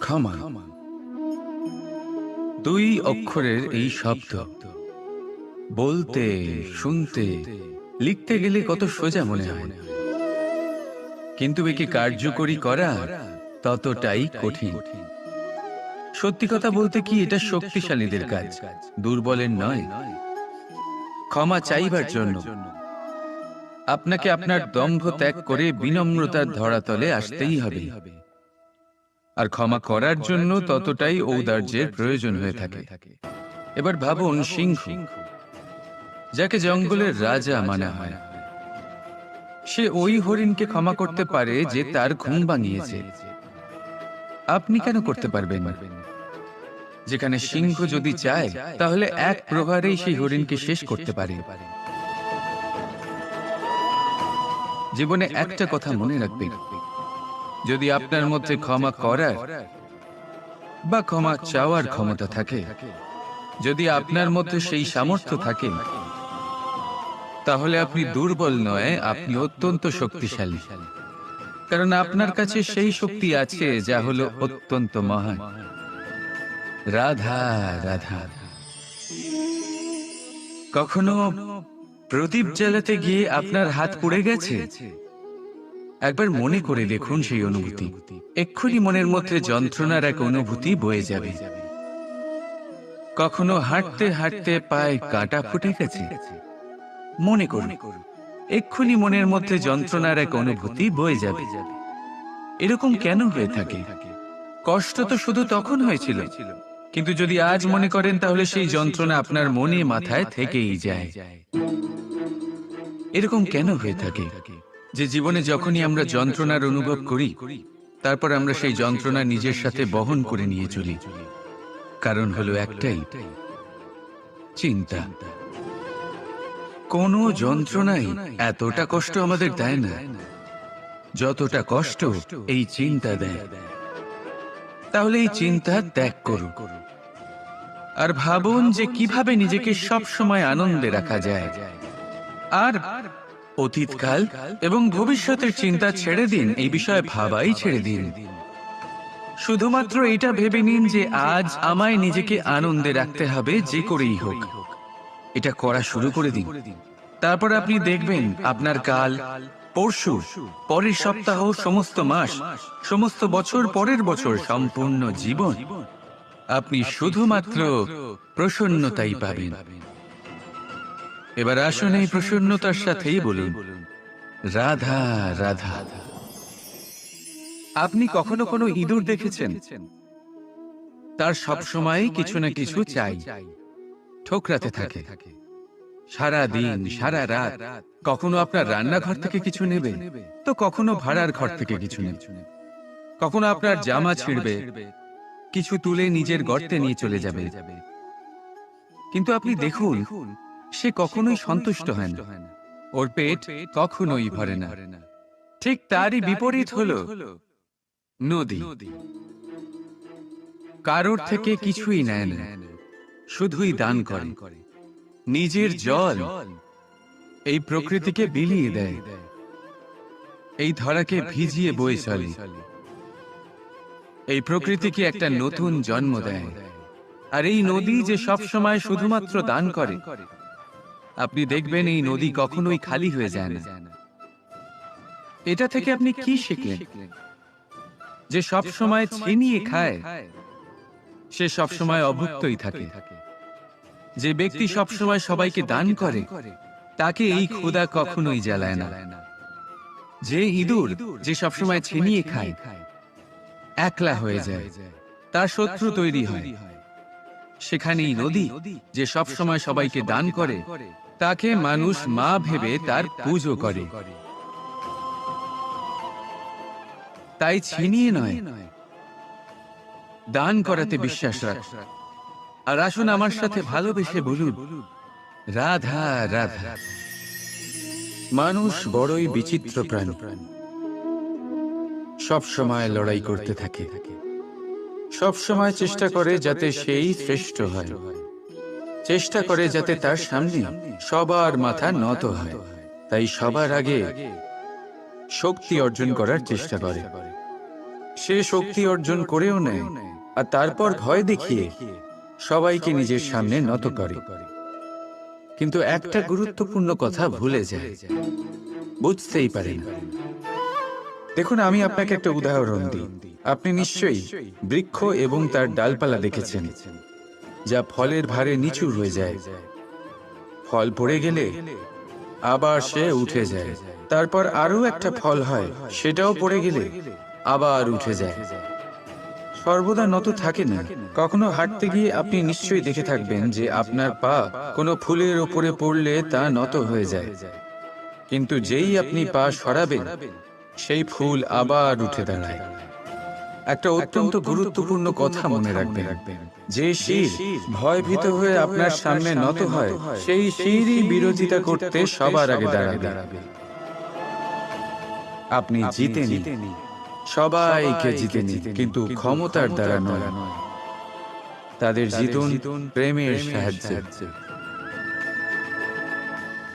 ক্ষমা দুই অক্ষরের এই শব্দ। বলতে, শুনতে, লিখতে গেলে কত সোজা মনে হয়। কিন্তু একে কার্যকরী করা ততটাই কঠিন। সত্যি কথা বলতে কি এটা শক্তিশালীদের কাজ, দুর্বলের নয়। ক্ষমা চাইবার জন্য। আপনাকে আপনার দম্ভ ত্যাগ করে বিনম্রতার ধরাতলে আসতেই হবে। আর ক্ষমা করার জন্য ততটাই ঔদার্যের প্রয়োজন হয়ে থাকে। এবার ভাবুন সিংহ যাকে জঙ্গলের রাজা মানা হয়। সে ওই হরিণকে ক্ষমা করতে পারে যে তার ঘুম ভাঙিয়েছে। আপনি কেন করতে পারবেন? যেখানে সিংহ যদি চায় তাহলে এক প্রহারেই সেই হরিণকে শেষ করতে পারে। জীবনে একটা কথা মনে রাখবেন। যদি আপনার মধ্যে ক্ষমা করার বা ক্ষমা চাওয়ার ক্ষমতা থাকে, যদি আপনার মধ্যে সেই সামর্থ্য থাকে, তাহলে আপনি দুর্বল নয়, আপনি অত্যন্ত শক্তিশালী। কারণ আপনার কাছে সেই শক্তি আছে যা হলো অত্যন্ত মহান। রাধা রাধা। কখনো প্রদীপ জ্বালাতে গিয়ে আপনার হাত পুড়ে গেছে? একবার মনে করে দেখুন সেই অনুভূতি। এক্ষুনি মনের মধ্যে যন্ত্রণার এক অনুভূতি বয়ে যাবে। কখনো হাঁটতে হাঁটতে পায়ে কাটা ফুটে গেছে। মনে করুন, এক্ষুনি মনের মধ্যে যন্ত্রণার এক অনুভূতি বয়ে যাবে। এরকম কেন হয়ে থাকে? কষ্ট তো শুধু তখন হয়েছিল। কিন্তু যদি আজ মনে করেন, তাহলে সেই যন্ত্রণা আপনার মনে মাথায় থেকেই যায়। এরকম কেন হয়ে থাকে? যে জীবনে যখনই আমরা যন্ত্রণার অনুভব করি, তারপর আমরা সেই যন্ত্রণা নিজের সাথে বহন করে নিয়ে চলি। কারণ হলো একটাই, চিন্তা। কোনো যন্ত্রণাই এতটা কষ্ট আমাদের দেয় না, যতটা কষ্ট এই চিন্তা দেয়। তাহলে এই চিন্তা ত্যাগ করুন আর ভাবুন যে কীভাবে নিজেকে সব সময় আনন্দে রাখা যায়। আর অতীতকাল এবং ভবিষ্যতের চিন্তা ছেড়ে দিন, এই বিষয়ে ভাবাই ছেড়ে দিন। শুধুমাত্র এটা ভেবে নিন যে আজ আমায় নিজেকে আনন্দে রাখতে হবে যে করেই হোক। এটা করা শুরু করে দিন। তারপর আপনি দেখবেন আপনার কাল, পরশু, পরের সপ্তাহ, সমস্ত মাস, সমস্ত বছর, পরের বছর সম্পূর্ণ জীবন। আপনি শুধুমাত্র প্রসন্নতাই পাবেন। এবার আসুন এই প্রসন্নতার সাথেই বলুন। রাধা রাধা। আপনি কখনো কোনো ইঁদুর দেখেছেন? তার সব সময় কিছু না কিছু চাই। ঠোকরাতে থাকে। সারা দিন সারা রাত। কখনো আপনার রান্নাঘর থেকে কিছু নেবে? তো কখনো ভাড়ার ঘর থেকে কিছু নেবে? কখনো আপনার জামা ছিঁড়বে? কিছু তুলে নিজের গর্তে নিয়ে চলে যাবে। কিন্তু আপনি দেখুন সে কখনোই সন্তুষ্ট হয় না। ওর পেট কখনোই ভরে না। ঠিক তারই বিপরীত হলো নদী। কারোর থেকে কিছুই নেয় না। শুধুই দান করে। নিজের জল এই প্রকৃতিকে বিলিয়ে দেয়। এই ধরাকে ভিজিয়ে বয়ে চলে। এই প্রকৃতিকে একটা নতুন জন্ম দেয়। আর এই নদী যে সব সময় শুধুমাত্র দান করে। আপনি দেখবেন এই নদী কখনোই খালি হয়ে যায় না। এটা থেকে আপনি কি শিখলেন? যে সব সময় ছিনিয়ে খায় সে সব সময় অভুক্তই থাকে। যে ব্যক্তি সব সময় সবাইকে দান করে তাকে এই ক্ষুধা কখনোই জ্বালায় না। যে ইঁদুর যে সবসময় ছিনিয়ে খায় একলা হয়ে যায়। তার শত্রু তৈরি হয়। সেখানেই নদী যে সব সময় সবাইকে দান করে তাকে মানুষ মা ভেবে তার পুজো করে। তাই ছিনিয়ে নয়। দান করাতে বিশ্বাস রাখ। আর আসুন আমার সাথে ভালোবেসে বলুন। রাধা রাধা মানুষ বড়ই বিচিত্র প্রাণ। সব সময় লড়াই করতে থাকে। সব সময় চেষ্টা করে যাতে সেই শ্রেষ্ঠ হয়। চেষ্টা করে যাতে তার সামনে সবার মাথা নত হয়। তাই সবার আগে শক্তি অর্জন করার চেষ্টা করে। সে শক্তি অর্জন করেও নেয় আর তারপর ভয় দেখিয়ে সবাইকে নিজের সামনে নত করে। কিন্তু একটা গুরুত্বপূর্ণ কথা ভুলে যায়। বুঝতেই পারে না। দেখুন, আমি আপনাকে একটা উদাহরণ দিই। আপনি নিশ্চয়ই বৃক্ষ এবং তার ডালপালা দেখেছেন, যা ফলের ভারে নিচু হয়ে যায়। ফল পড়ে গেলে আবার সে উঠে যায়। তারপর আরও একটা ফল হয়, সেটাও পড়ে গেলে আবার উঠে যায়। সর্বদা নত থাকে না। কখনো হাঁটতে গিয়ে আপনি নিশ্চয়ই দেখে থাকবেন যে আপনার পা কোনো ফুলের ওপরে পড়লে তা নত হয়ে যায়। কিন্তু যেই আপনি পা সরাবেন, সেই ফুল আবার উঠে দাঁড়ায়। একটা অত্যন্ত গুরুত্বপূর্ণ কথা মনে রাখবেন। যে শির ভয়ভীত হয়ে আপনার সামনে নত হয় সেই শিরই বিরোধিতা করতে সবার আগে দাঁড়াবে। আপনি জিতেনি সবাইকে জিতেনি কিন্তু ক্ষমতার দ্বারা নয়। তাদের জিতুন প্রেমের সাহায্যে।